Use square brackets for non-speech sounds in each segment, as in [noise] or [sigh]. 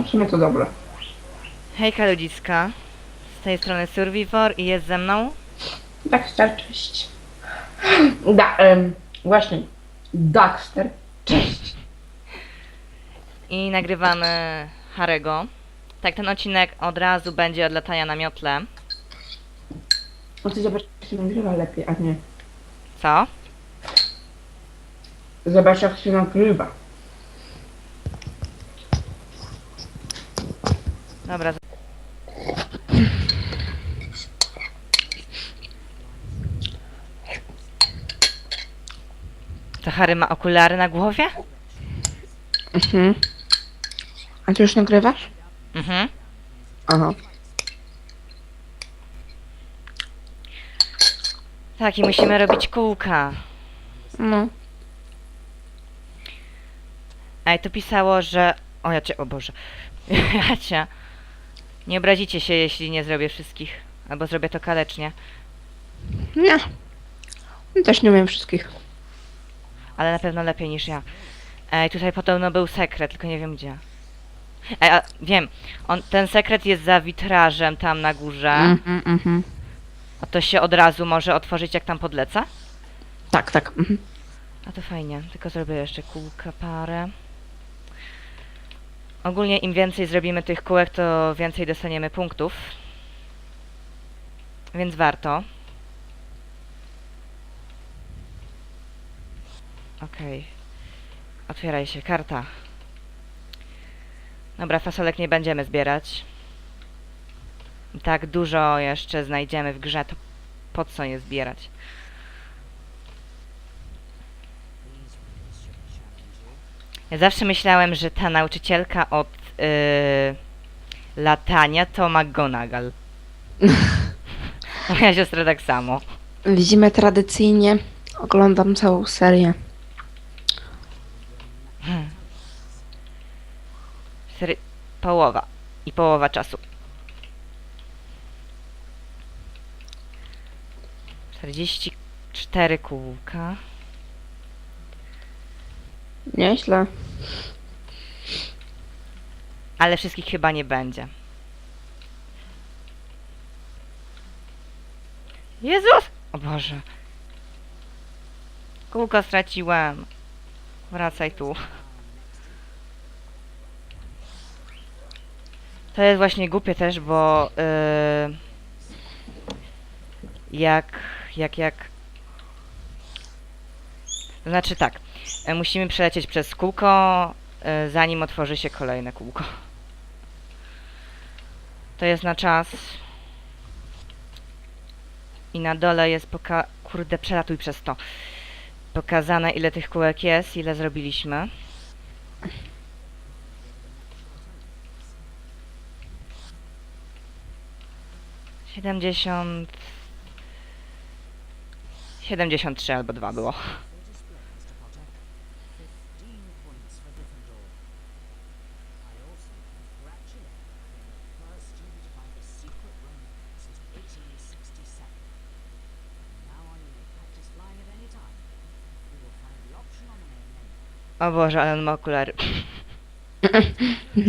No w sumie to dobre. Hejka ludziska. Z tej strony Survivor i jest ze mną. Dexter, cześć. [gasps] Da, em, właśnie. Daxter, cześć. I nagrywamy Harego. Tak, ten odcinek od razu będzie od latania na miotle. No ty zobacz, jak się nagrywa lepiej, a nie. Co? Zobacz, jak się nagrywa. Dobra. Harry ma okulary na głowie? Mhm. A ty już nagrywasz? Mhm. Aha. Tak, i musimy robić kółka. No. Ej, tu pisało, że... O, ja cię... O Boże. [laughs] Ja cię... Nie obrazicie się, jeśli nie zrobię wszystkich. Albo zrobię to kalecznie. Nie. Też nie umiem wszystkich. Ale na pewno lepiej niż ja. Ej, tutaj podobno był sekret, tylko nie wiem gdzie. Ej, a wiem. On, ten sekret jest za witrażem tam na górze. Mhm, mhm. A to się od razu może otworzyć, jak tam podleca? Tak, tak. Mhm. A to fajnie. Tylko zrobię jeszcze kółka parę. Ogólnie im więcej zrobimy tych kółek, to więcej dostaniemy punktów. Więc warto. Okej. Otwieraj się, karta. Dobra, fasolek nie będziemy zbierać. Tak dużo jeszcze znajdziemy w grze, to po co je zbierać? Ja zawsze myślałem, że ta nauczycielka od yy, latania to McGonagall. [laughs] Moja siostra tak samo. Widzimy tradycyjnie. Oglądam całą serię. Sery połowa. I połowa czasu. 44 kółka. Nieźle. Ale wszystkich chyba nie będzie. Jezus! O Boże. Kółko straciłem. Wracaj tu. To jest właśnie głupie też, bo yy, jak, jak, jak... To znaczy tak, e, musimy przelecieć przez kółko, e, zanim otworzy się kolejne kółko. To jest na czas. I na dole jest poka... Kurde, przelatuj przez to. Pokazane ile tych kółek jest, ile zrobiliśmy. Siedemdziesiąt... Siedemdziesiąt trzy albo dwa było. O Boże, ale on ma okulary.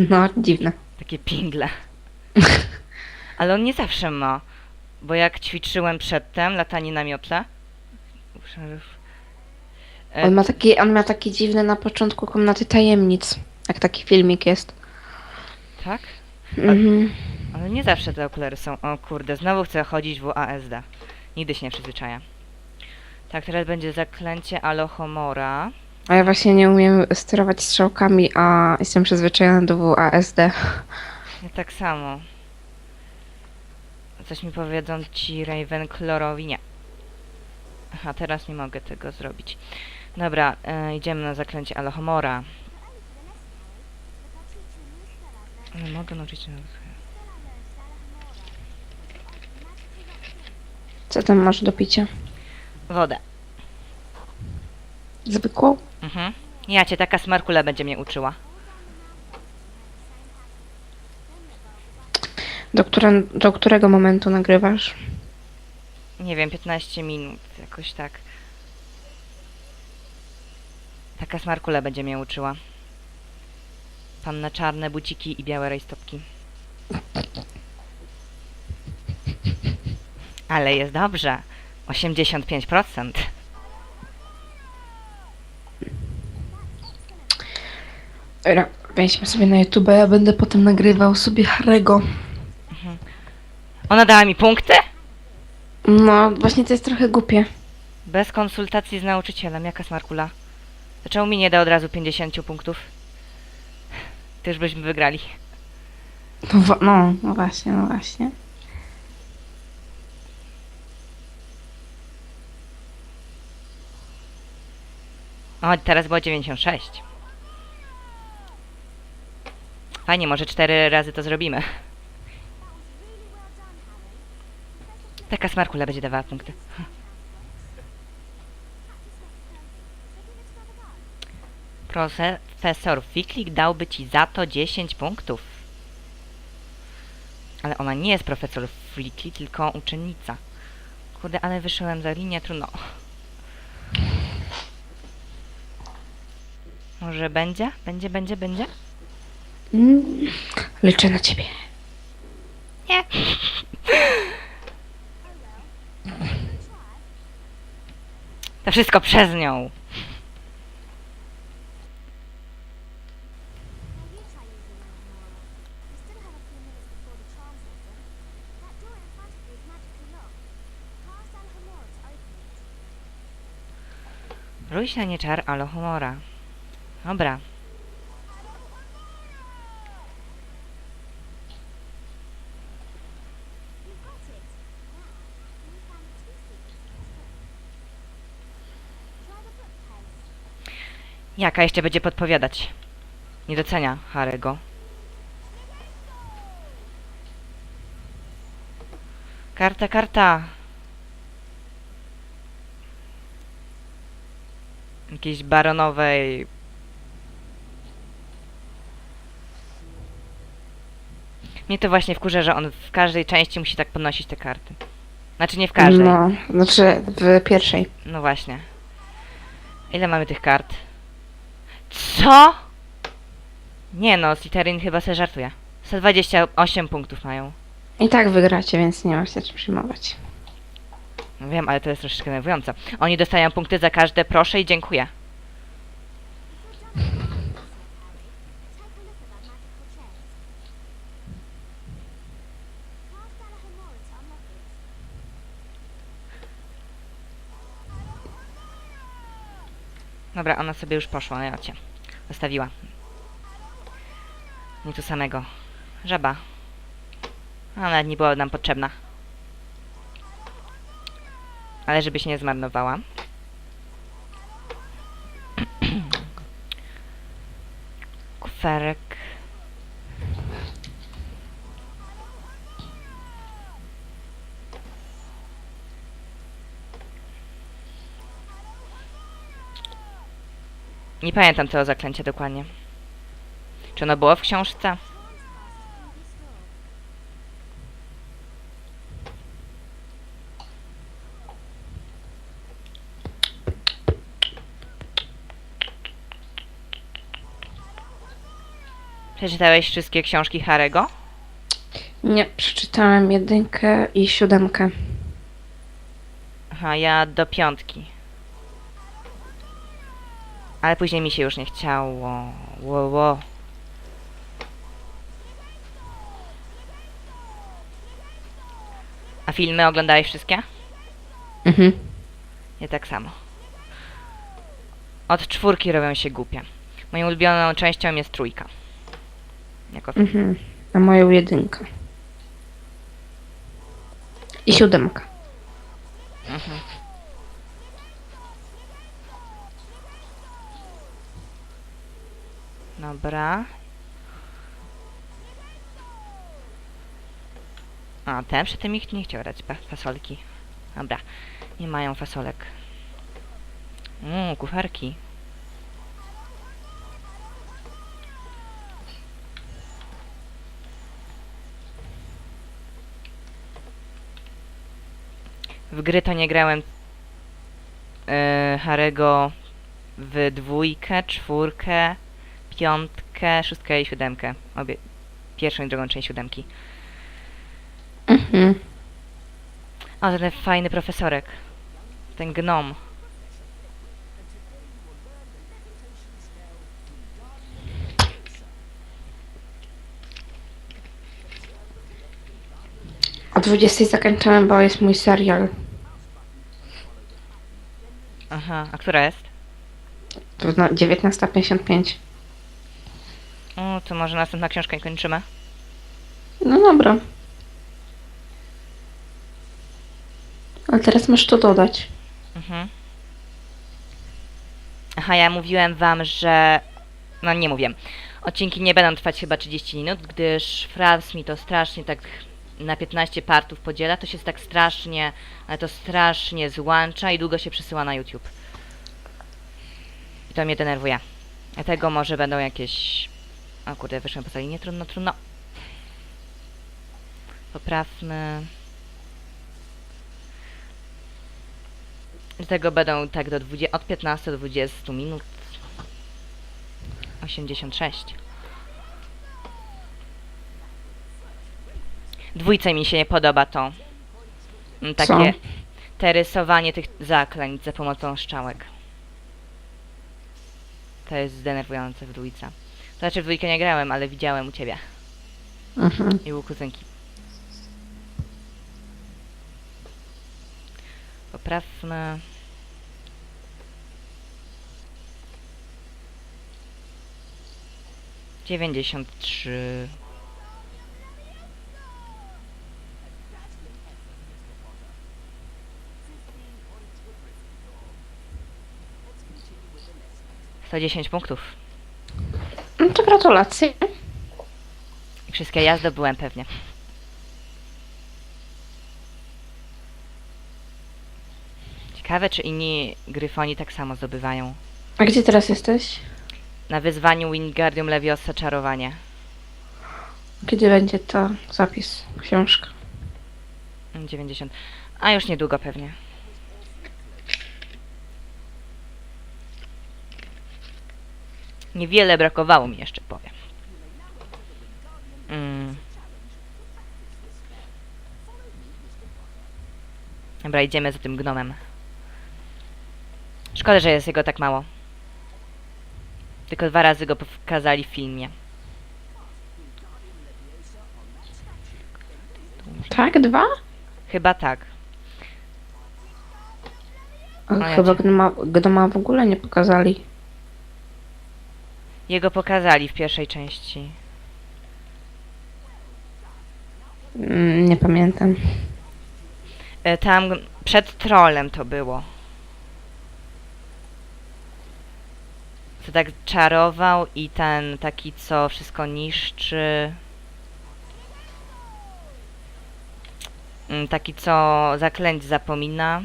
No, dziwne. Takie pingle. Ale on nie zawsze ma. Bo jak ćwiczyłem przedtem, latanie na miotle. E, On ma taki, on ma taki dziwny na początku komnaty tajemnic. Jak taki filmik jest. Tak? Mhm. Ale nie zawsze te okulary są. O kurde, znowu chcę chodzić w ASD. Nigdy się nie przyzwyczaja. Tak, teraz będzie zaklęcie Alohomora. A ja właśnie nie umiem sterować strzałkami, a jestem przyzwyczajona do WASD. Ja tak samo. Coś mi powiedzą ci Ravenclorowi? Nie. Aha, teraz nie mogę tego zrobić. Dobra, e, idziemy na zaklęcie Alohomora. Nie mogę nauczyć się... Co tam masz do picia? Wodę. Zwykłą? Mhm. Ja cię, taka smarkula będzie mnie uczyła. Do, które, do którego momentu nagrywasz? Nie wiem, 15 minut, jakoś tak. Taka smarkula będzie mnie uczyła. Panna czarne buciki i białe rajstopki. Ale jest dobrze. 85%. Dobra, wejdźmy sobie na YouTube, ja będę potem nagrywał sobie Harego. Ona dała mi punkty? No, właśnie to jest trochę głupie. Bez konsultacji z nauczycielem. Jaka smarkula? Dlaczego mi nie da od razu 50 punktów? Już byśmy wygrali. No, wa- no, no właśnie, no właśnie. O, teraz było 96. Fajnie, może cztery razy to zrobimy. Taka smarkula będzie dawała punkty. Profesor Fiklik dałby ci za to 10 punktów. Ale ona nie jest profesor Fiklik, tylko uczennica. Kurde, ale wyszedłem za linię, trudno. Może będzie? Będzie, będzie, będzie? Mm, liczę na ciebie. Nie. To wszystko przez nią. Rój się nie czar, ale humora. Dobra. Jaka jeszcze będzie podpowiadać? Nie docenia Harego. Karta, karta. Jakiejś baronowej. Mnie to właśnie wkurza, że on w każdej części musi tak podnosić te karty. Znaczy nie w każdej. No, znaczy w pierwszej. No właśnie. Ile mamy tych kart? Co? Nie no, Slytherin chyba se żartuje. 128 punktów mają. I tak wygracie, więc nie ma się czym przejmować. No wiem, ale to jest troszeczkę denerwujące. Oni dostają punkty za każde proszę i dziękuję. Dobra, ona sobie już poszła, na jocie. Zostawiła. Nie tu samego. Żaba. Ona nie była nam potrzebna. Ale żeby się nie zmarnowała. [clears throat] Kuferek. Nie pamiętam tego zaklęcia dokładnie. Czy ono było w książce? Przeczytałeś wszystkie książki Harego? Nie, przeczytałem jedynkę i siódemkę. Aha, ja do piątki. Ale później mi się już nie chciało. Wo, wo. A filmy oglądałeś wszystkie? Mhm. Nie tak samo. Od czwórki robią się głupie. Moją ulubioną częścią jest trójka. Jako film. Mhm. A moją jedynkę. I siódemka. Mhm. Dobra. A, ten przy tym ich nie chciał ba- fasolki. Dobra, nie mają fasolek. Mmm. W gry to nie grałem yy, Harego w dwójkę, czwórkę, piątkę, szóstkę i siódemkę. Obie. Pierwszą i drugą część siódemki. Mhm. O, ten fajny profesorek. Ten gnom. O 20 zakończyłem, bo jest mój serial. Aha, a która jest? To no, 19.55. O, to może następna książka i kończymy. No dobra. Ale teraz masz to dodać. Mhm. Aha, ja mówiłem wam, że... No nie mówię. Odcinki nie będą trwać chyba 30 minut, gdyż Franz mi to strasznie tak na 15 partów podziela. To się tak strasznie, ale to strasznie złącza i długo się przesyła na YouTube. I to mnie denerwuje. Dlatego może będą jakieś... O kurde, wyszłem poza linię. Trudno, trudno. Poprawmy... Dlatego będą tak do 20, od 15 do 20 minut. 86. Dwójce mi się nie podoba to. Mm, Takie te rysowanie tych zaklęć za pomocą strzałek. To jest denerwujące w dwójce. Znaczy w dwójkę nie grałem, ale widziałem u ciebie Mhm. i u kuzynki. Poprawmy. Dziewięćdziesiąt trzy. Sto dziesięć punktów. No to gratulacje. Wszystkie ja zdobyłem pewnie. Ciekawe, czy inni gryfoni tak samo zdobywają. A gdzie teraz jesteś? Na wyzwaniu Wingardium Leviosa czarowanie. Kiedy będzie to zapis, książka? Mm, 90. A już niedługo pewnie. Niewiele brakowało mi jeszcze, powiem. Mm. Dobra, idziemy za tym gnomem. Szkoda, że jest jego tak mało. Tylko dwa razy go pokazali w filmie. Tak, dwa? Chyba tak. A ja chyba cię- gnoma, gnoma w ogóle nie pokazali. Jego pokazali w pierwszej części. Mm, nie pamiętam. E, Tam przed trolem to było. Co tak czarował i ten taki, co wszystko niszczy. Mm, Taki, co zaklęć zapomina.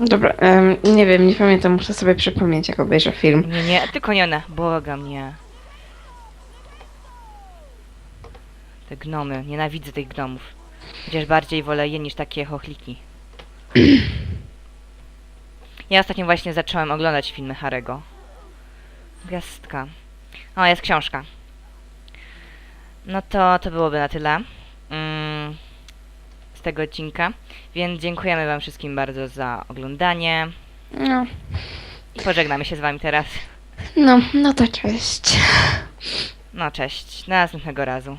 Dobra, em, nie wiem, nie pamiętam, muszę sobie przypomnieć, jak obejrzę film. Nie, nie, tylko nie one. Błagam, nie. Te gnomy. Nienawidzę tych gnomów. Chociaż bardziej wolę je niż takie chochliki. [clears throat] Ja ostatnio właśnie zacząłem oglądać filmy Harego. Gwiazdka. O, jest książka. No to to byłoby na tyle. Z tego odcinka. Więc dziękujemy wam wszystkim bardzo za oglądanie. No, I pożegnamy się z wami teraz. no, no to cześć. No cześć, do następnego razu.